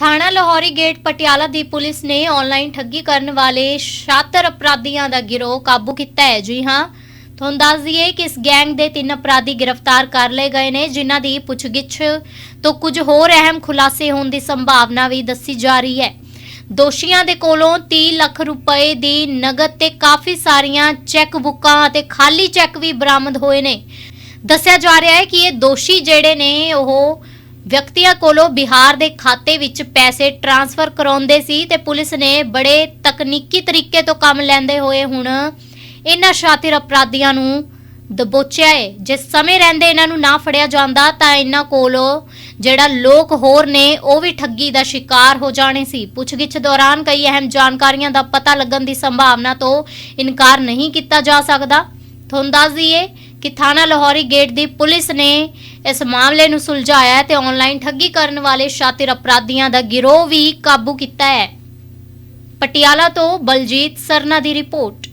ਥਾਣਾ ਲਾਹੌਰੀ ਗੇਟ ਪਟਿਆਲਾ ਦੀ ਪੁਲਿਸ ਨੇ ਆਨਲਾਈਨ ਠੱਗੀ ਕਰਨ ਵਾਲੇ ਸ਼ਾਤਰ ਅਪਰਾਧੀਆਂ ਦਾ ਗਿਰੋਹ ਕਾਬੂ ਕੀਤਾ ਹੈ। ਜੀ ਹਾਂ, ਤੁਹਾਨੂੰ ਦੱਸ ਦਈਏ ਕਿ ਇਸ ਗੈਂਗ ਦੇ ਤਿੰਨ ਅਪਰਾਧੀ ਗ੍ਰਿਫਤਾਰ ਕਰ ਲਏ ਗਏ ਨੇ, ਜਿਨ੍ਹਾਂ ਦੀ ਪੁੱਛਗਿੱਛ ਤੋਂ ਕੁਝ ਹੋਰ ਅਹਿਮ ਖੁਲਾਸੇ ਹੋਣ ਦੀ ਸੰਭਾਵਨਾ ਵੀ ਦੱਸੀ ਜਾ ਰਹੀ ਹੈ। ਦੋਸ਼ੀਆਂ ਦੇ ਕੋਲੋਂ 30 ਲੱਖ ਰੁਪਏ ਦੀ ਨਗਦ ਤੇ ਕਾਫੀ ਸਾਰੀਆਂ ਚੈੱਕ ਬੁੱਕਾਂ ਅਤੇ ਖਾਲੀ ਚੈੱਕ ਵੀ ਬਰਾਮਦ ਹੋਏ ਨੇ। ਦੱਸਿਆ ਜਾ ਰਿਹਾ ਹੈ ਕਿ ਇਹ ਦੋਸ਼ੀ ਜਿਹੜੇ ਨੇ, ਉਹ ਵਿਅਕਤੀਆਂ ਕੋਲੋਂ ਬਿਹਾਰ ਦੇ ਖਾਤੇ ਵਿੱਚ ਪੈਸੇ ਟ੍ਰਾਂਸਫਰ ਕਰਾਉਂਦੇ ਸੀ ਤੇ ਪੁਲਿਸ ਨੇ ਬੜੇ ਤਕਨੀਕੀ ਤਰੀਕੇ ਤੋਂ ਕੰਮ ਲੈਂਦੇ ਹੋਏ ਹੁਣ ਇਹਨਾਂ ਸ਼ਾਤਿਰ ਅਪਰਾਧੀਆਂ ਨੂੰ ਦਬੋਚਿਆ ਹੈ ਜੇ ਸਮੇਂ ਰਹਿੰਦੇ ਇਹਨਾਂ ਨੂੰ ਨਾ ਫੜਿਆ ਜਾਂਦਾ ਤਾਂ ਇਹਨਾਂ ਕੋਲੋਂ ਜਿਹੜਾ ਲੋਕ ਹੋਰ ਨੇ, ਉਹ ਵੀ ਠੱਗੀ ਦਾ ਸ਼ਿਕਾਰ ਹੋ ਜਾਣੇ ਸੀ। ਪੁੱਛਗਿੱਛ ਦੌਰਾਨ ਕਈ ਅਹਿਮ ਜਾਣਕਾਰੀਆਂ ਦਾ ਪਤਾ ਲੱਗਣ ਦੀ ਸੰਭਾਵਨਾ ਤੋਂ ਇਨਕਾਰ ਨਹੀਂ ਕੀਤਾ ਜਾ ਸਕਦਾ। ਤੁਹਾਨੂੰ ਦੱਸ ਦਈਏ ਕਿ ਥਾਣਾ ਲਾਹੌਰੀ ਗੇਟ ਦੀ ਪੁਲਿਸ ਨੇ ਇਸ ਮਾਮਲੇ ਨੂੰ ਸੁਲਝਾਇਆ ਹੈ ਤੇ ਆਨਲਾਈਨ ਠੱਗੀ ਕਰਨ ਵਾਲੇ ਸ਼ਾਤਿਰ ਅਪਰਾਧੀਆਂ ਦਾ ਗਿਰੋਹ ਵੀ ਕਾਬੂ ਕੀਤਾ ਹੈ। ਪਟਿਆਲਾ ਤੋਂ ਬਲਜੀਤ ਸਰਨਾ ਦੀ ਰਿਪੋਰਟ।